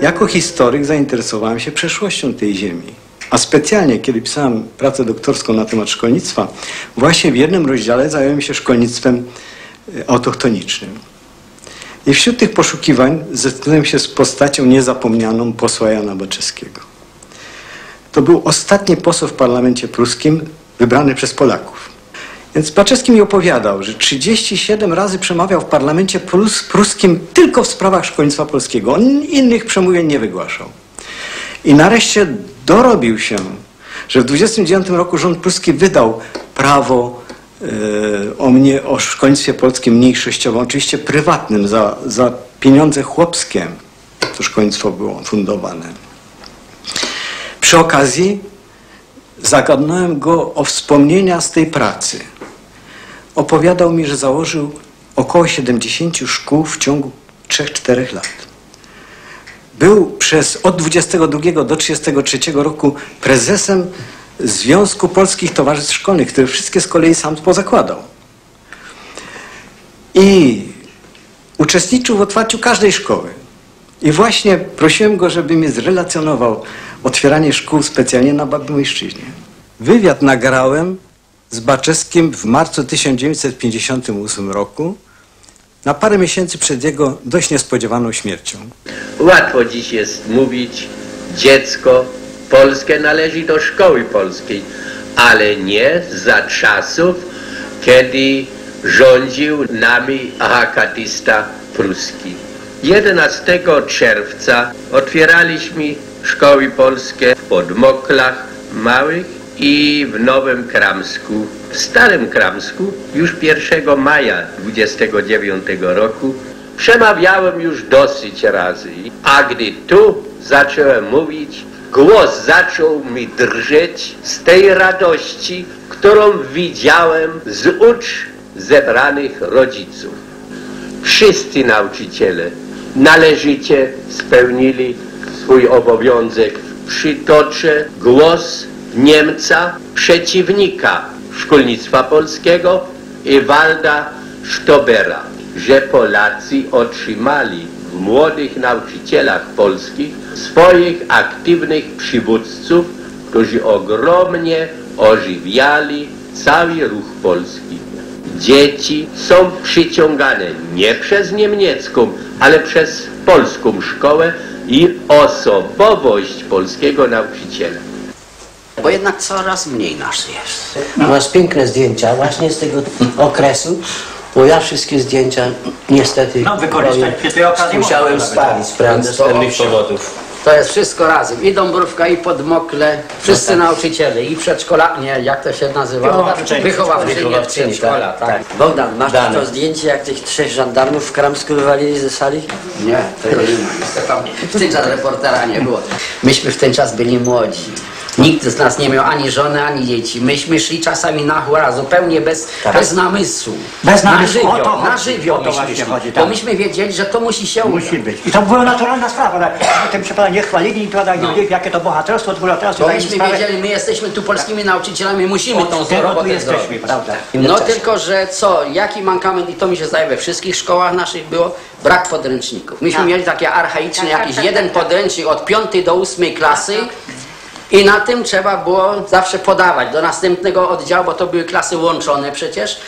Jako historyk zainteresowałem się przeszłością tej ziemi. A specjalnie, kiedy pisałem pracę doktorską na temat szkolnictwa, właśnie w jednym rozdziale zająłem się szkolnictwem e, autochtonicznym. I wśród tych poszukiwań zetknąłem się z postacią niezapomnianą posła Jana Baczewskiego. To był ostatni poseł w parlamencie pruskim wybrany przez Polaków. Więc Baczewski mi opowiadał, że 37 razy przemawiał w parlamencie prus, pruskim tylko w sprawach szkolnictwa polskiego. On innych przemówień nie wygłaszał. I nareszcie dorobił się, że w 29 roku rząd pruski wydał prawo e, o, mnie, o szkolnictwie polskim mniejszościowym, oczywiście prywatnym, za, za pieniądze chłopskie. To szkolnictwo było fundowane. Przy okazji zagadnąłem go o wspomnienia z tej pracy. Opowiadał mi, że założył około 70 szkół w ciągu 3-4 lat. Był przez od 22 do 33 roku prezesem Związku Polskich Towarzystw Szkolnych, które wszystkie z kolei sam pozakładał. I uczestniczył w otwarciu każdej szkoły. I właśnie prosiłem go, żeby mi zrelacjonował otwieranie szkół specjalnie na Babymojszczyźnie. Wywiad nagrałem z Baczewskim w marcu 1958 roku, na parę miesięcy przed jego dość niespodziewaną śmiercią. Łatwo dziś jest mówić, dziecko polskie należy do szkoły polskiej, ale nie za czasów, kiedy rządził nami akatista pruski. 11 czerwca otwieraliśmy szkoły polskie w Podmoklach Małych i w Nowym Kramsku. W Starym Kramsku już 1 maja 29 roku przemawiałem już dosyć razy, a gdy tu zacząłem mówić, głos zaczął mi drżeć z tej radości, którą widziałem z ucz zebranych rodziców. Wszyscy nauczyciele należycie spełnili swój obowiązek. Przytoczę głos Niemca, przeciwnika szkolnictwa polskiego Ewalda Stobera, że Polacy otrzymali w młodych nauczycielach polskich swoich aktywnych przywódców, którzy ogromnie ożywiali cały ruch polski. Dzieci są przyciągane nie przez niemiecką, ale przez polską szkołę i osobowość polskiego nauczyciela. Bo jednak coraz mniej nas jest. Masz piękne zdjęcia właśnie z tego okresu, bo ja wszystkie zdjęcia niestety No, wykorzystać przy tej okazji musiałem spalić, prawda? Z pewnych powodów. To jest wszystko razem. I Dąbrówka, i Podmokle, wszyscy nauczyciele, i przedszkola, nie, jak to się nazywa? Wychowawczyni. Wychowawczyni, Wychowawczyni, przedszkola, tak, tak. tak. Bogdan, masz Dane. to zdjęcie, jak tych trzech żandarmów w Kramsku wywalili ze sali? Nie, tego nie ma. niestety. W ten czas reportera nie było. Myśmy w ten czas byli młodzi. Nikt z nas nie miał ani żony, ani dzieci. Myśmy szli czasami na hura, zupełnie bez, bez namysłu. Bez Na namysłu, o to żywioł, na chodzi, żywioł o to myśmy szli. chodzi, Bo tak. myśmy wiedzieli, że to musi się udać. Musi być. I to była naturalna sprawa. ale Tym się pana nie chwalili, to tak nie wiedzieli, jakie to bohaterstwo, dwulaterstwo. Bo dali myśmy sprawę. wiedzieli, my jesteśmy tu polskimi nauczycielami, musimy tą Od tu robotę jesteśmy, zrobić. prawda? No tylko, że co, jaki mankament, i to mi się zdaje we wszystkich szkołach naszych było, brak podręczników. Myśmy Tak. mieli takie archaiczne, Tak, tak, jakiś tak, jeden tak, tak. podręcznik od piątej do ósmej klasy Tak, i na tym trzeba było zawsze podawać do następnego oddziału, bo to były klasy łączone przecież.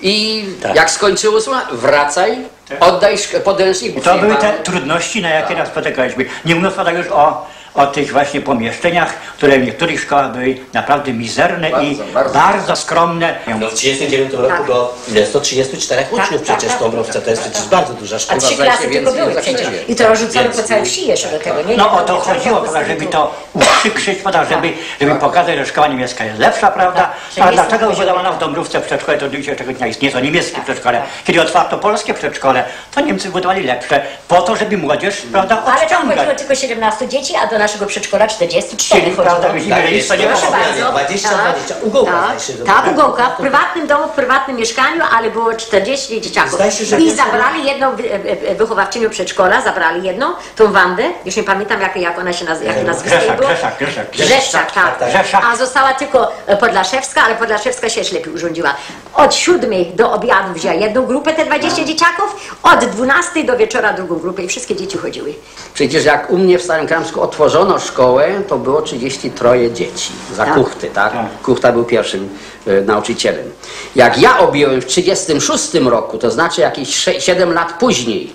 I Tak. jak skończył ósma, wracaj, oddaj szk- podręcznik. I to były te trudności, na jakie nas spotykaliśmy. Nie mówiąc tak już o, o tych właśnie pomieszczeniach, które w niektórych szkołach były naprawdę mizerne i Bardzo, bardzo. bardzo skromne. No w 39 roku Tak. było ile? 134 uczniów tak, przecież tak, w Dąbrowce. To jest tak, przecież tak. bardzo duża A szkoła. trzy Uważajcie, klasy tylko więcej były przecież. I to rzucono po całej wsi jeszcze do tego, nie? No o to chodziło, żeby to uprzykrzyć, prawda, żeby, żeby pokazać, że szkoła niemiecka jest lepsza, prawda? Tak, A dlaczego wybudowano w Dąbrówce przedszkole, to do dzisiejszego dnia istnieje to niemieckie przedszkole. Kiedy otwarto polskie przedszkole, to Niemcy budowali lepsze, po to, żeby młodzież, prawda, Ale tam chodziło tylko 17 dzieci, a do naszego przedszkola 44 Czyli, chodziło. prawda, widzimy, że jest to nie Proszę ma- bardzo. 20, Tak, 20. U Gołka tak, zdaje się, Tak, u Gołka, w prywatnym domu, w prywatnym mieszkaniu, ale było 40 dzieciaków. Zdaje się, że I zabrali jedną wy- e, e, wychowawczynię przedszkola, zabrali jedną, tą Wandę, już nie pamiętam jak, jak ona się nazywa, jak nazwisko jej Grzeszak, było. Grzeszak, Grzeszak. Grzeszczak, tak. Grzeszak. A została tylko e, Podlaszewska, ale Podlaszewska się jeszcze lepiej urządziła. Od siódmej do obiadu wzięła jedną grupę, te 20 dzieciaków, od 12 do wieczora drugą grupę i wszystkie dzieci chodziły. Przecież jak u mnie w Starym Kramsku otworzono szkołę, to było 33 dzieci za Tak. Kuchty, tak? Tak. Kuchta był pierwszym e, nauczycielem. Jak ja objąłem w 36 roku, to znaczy jakieś 7 lat później,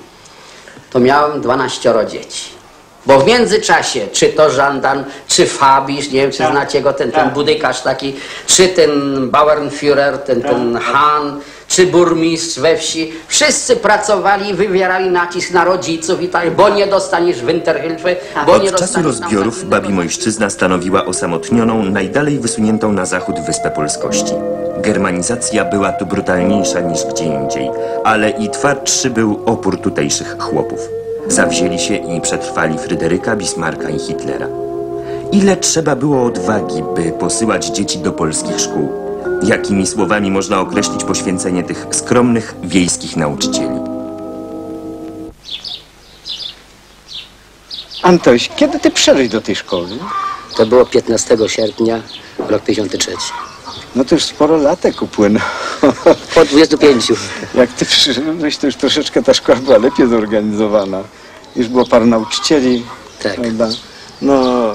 to miałem 12 dzieci. Bo w międzyczasie, czy to żandarm, czy Fabisz, nie wiem czy Tak. znacie go, ten, ten Tak. budykarz taki, czy ten Bauernführer, ten, ten Han, czy burmistrz we wsi, wszyscy pracowali, wywierali nacisk na rodziców i tak, bo nie dostaniesz Winterhilfe, bo nie Od czasu dostaniesz rozbiorów tam Babi Mojszczyzna stanowiła osamotnioną, najdalej wysuniętą na zachód wyspę polskości. Germanizacja była tu brutalniejsza niż gdzie indziej, ale i twardszy był opór tutejszych chłopów. Zawzięli się i przetrwali Fryderyka, Bismarcka i Hitlera. Ile trzeba było odwagi, by posyłać dzieci do polskich szkół? Jakimi słowami można określić poświęcenie tych skromnych wiejskich nauczycieli? Antoś, kiedy ty przyszedłeś do tej szkoły? To było 15 sierpnia, rok 2003. No to już sporo latek upłynęło. Po 25. Jak ty przyszedłeś, to już troszeczkę ta szkoła była lepiej zorganizowana. Już było paru nauczycieli, Tak. prawda? No,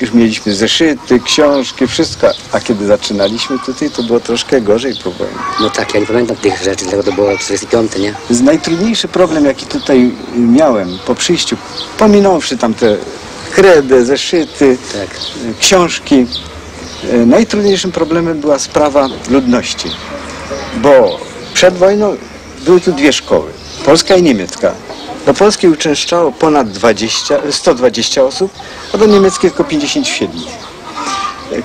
już mieliśmy zeszyty, książki, wszystko. A kiedy zaczynaliśmy tutaj, to było troszkę gorzej powoli. No tak, ja nie pamiętam tych rzeczy, dlatego to było 45, nie? Najtrudniejszy problem, jaki tutaj miałem po przyjściu, pominąwszy tam te kredę, zeszyty, Tak. książki. y, Najtrudniejszym problemem była sprawa ludności, bo przed wojną były tu dwie szkoły, polska i niemiecka. Do polskiej uczęszczało ponad 20, 120 osób, a do niemieckiej tylko 57.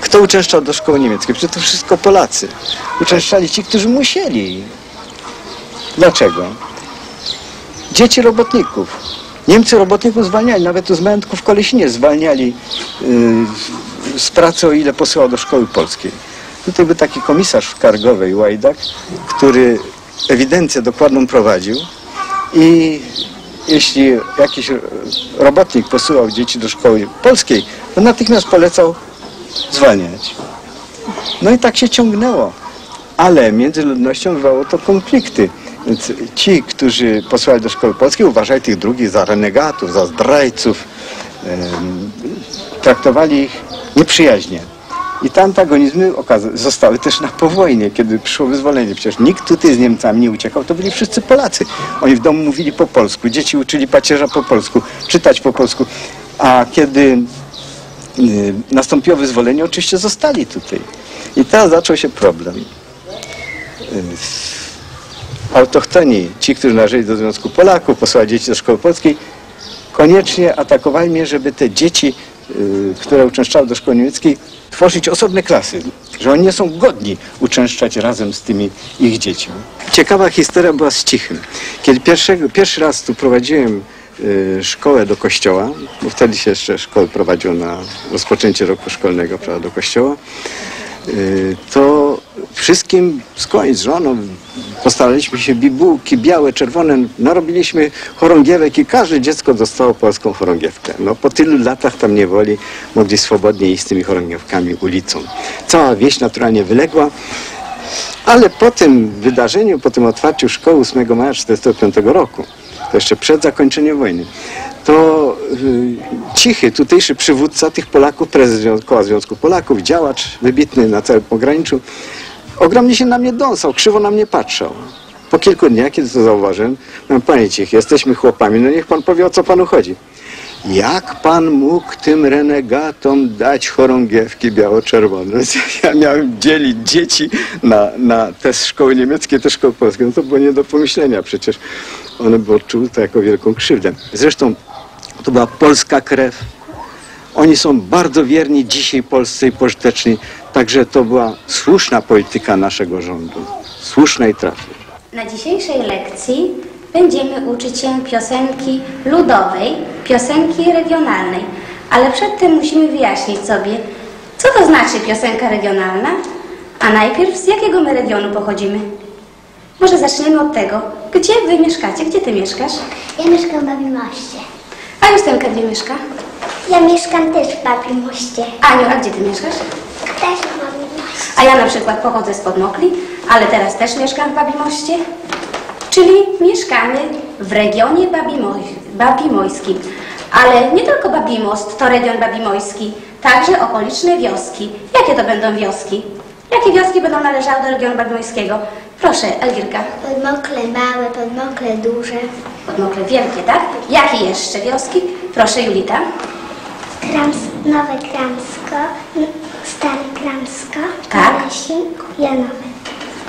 Kto uczęszczał do szkoły niemieckiej? Przecież to wszystko Polacy. Uczęszczali ci, którzy musieli. Dlaczego? Dzieci robotników. Niemcy robotników zwalniali, nawet tu z majątków Kolesinie zwalniali yy, z pracy, o ile posyłał do szkoły polskiej. Tutaj był taki komisarz w Kargowej, Łajdak, który ewidencję dokładną prowadził i jeśli jakiś robotnik posyłał dzieci do szkoły polskiej, to natychmiast polecał zwalniać. No i tak się ciągnęło. Ale między ludnością wywołało to konflikty. Więc ci, którzy posłali do szkoły polskiej, uważali tych drugich za renegatów, za zdrajców. Traktowali ich nieprzyjaźnie. I te antagonizmy zostały też na powojnie, kiedy przyszło wyzwolenie. Przecież nikt tutaj z Niemcami nie uciekał, to byli wszyscy Polacy. Oni w domu mówili po polsku, dzieci uczyli pacierza po polsku, czytać po polsku. A kiedy y, nastąpiło wyzwolenie, oczywiście zostali tutaj. I teraz zaczął się problem. Y, Autochtoni, ci, którzy należeli do Związku Polaków, posłali dzieci do szkoły polskiej, koniecznie atakowali mnie, żeby te dzieci, y, które uczęszczały do szkoły niemieckiej, tworzyć osobne klasy, że oni nie są godni uczęszczać razem z tymi ich dziećmi. Ciekawa historia była z Cichym. Kiedy pierwszego, pierwszy raz tu prowadziłem y, szkołę do kościoła, bo wtedy się jeszcze szkołę prowadziło na rozpoczęcie roku szkolnego prawda, do kościoła, y, to wszystkim z koń, z żoną postaraliśmy się bibułki białe, czerwone, narobiliśmy chorągiewek i każde dziecko dostało polską chorągiewkę. No po tylu latach tam niewoli mogli swobodnie iść z tymi chorągiewkami ulicą. Cała wieś naturalnie wyległa, ale po tym wydarzeniu, po tym otwarciu szkoły 8 maja 1945 roku, to jeszcze przed zakończeniem wojny, to y, Cichy, tutejszy przywódca tych Polaków, prezes Koła Związku Polaków, działacz wybitny na całym pograniczu, ogromnie się na mnie dąsał, krzywo na mnie patrzał. Po kilku dniach, kiedy to zauważyłem, mówię, panie Cichy, jesteśmy chłopami, no niech pan powie, o co panu chodzi. Jak pan mógł tym renegatom dać chorągiewki biało-czerwone? Ja miałem dzielić dzieci na, na te szkoły niemieckie, te szkoły polskie. No to było nie do pomyślenia przecież. One by odczuły to jako wielką krzywdę. Zresztą to była polska krew. Oni są bardzo wierni dzisiaj Polsce i pożyteczni. Także to była słuszna polityka naszego rządu. Słuszna i trafna. Na dzisiejszej lekcji będziemy uczyć się piosenki ludowej, piosenki regionalnej. Ale przedtem musimy wyjaśnić sobie, co to znaczy piosenka regionalna, a najpierw z jakiego my regionu pochodzimy. Może zaczniemy od tego, gdzie wy mieszkacie, gdzie ty mieszkasz? Ja mieszkam w Babimoście. A Justynka gdzie mieszka? Ja mieszkam też w Babimoście. Aniu, a gdzie ty mieszkasz? Też Babimoście. A ja na przykład pochodzę z Podmokli, ale teraz też mieszkam w Babimoście. Czyli mieszkamy w regionie Babimoj, Babimojskim. Ale nie tylko Babimost to region Babimojski, także okoliczne wioski. Jakie to będą wioski? Jakie wioski będą należały do regionu Babimojskiego? Proszę, Elwirka. Podmokle małe, podmokle duże. Podmokle wielkie, tak? Jakie jeszcze wioski? Proszę, Julita. Krams, nowe Kramsko, stare Kramsko, Tak. Kolesin, Janowe.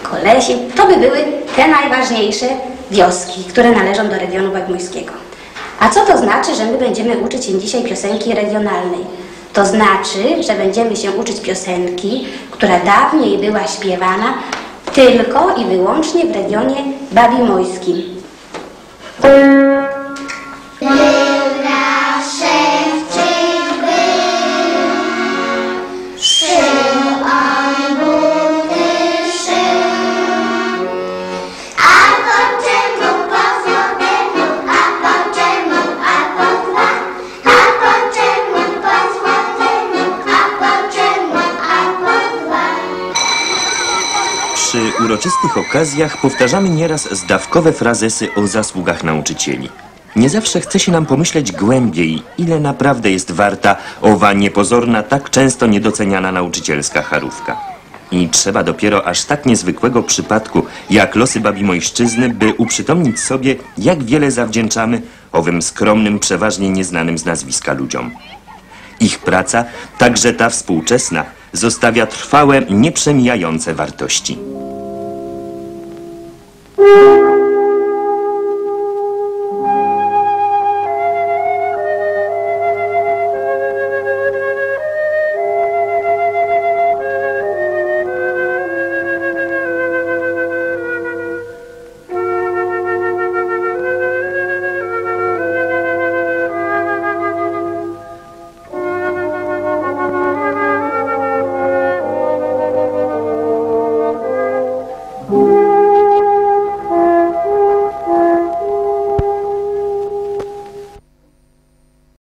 Kolesin. To by były te najważniejsze wioski, które należą do regionu babimojskiego. A co to znaczy, że my będziemy uczyć się dzisiaj piosenki regionalnej? To znaczy, że będziemy się uczyć piosenki, która dawniej była śpiewana tylko i wyłącznie w regionie babimojskim. Przy uroczystych okazjach powtarzamy nieraz zdawkowe frazesy o zasługach nauczycieli. Nie zawsze chce się nam pomyśleć głębiej, ile naprawdę jest warta owa niepozorna, tak często niedoceniana nauczycielska charówka. I trzeba dopiero aż tak niezwykłego przypadku, jak losy Babimojszczyzny, by uprzytomnić sobie, jak wiele zawdzięczamy owym skromnym, przeważnie nieznanym z nazwiska ludziom. Ich praca, także ta współczesna, zostawia trwałe, nieprzemijające wartości.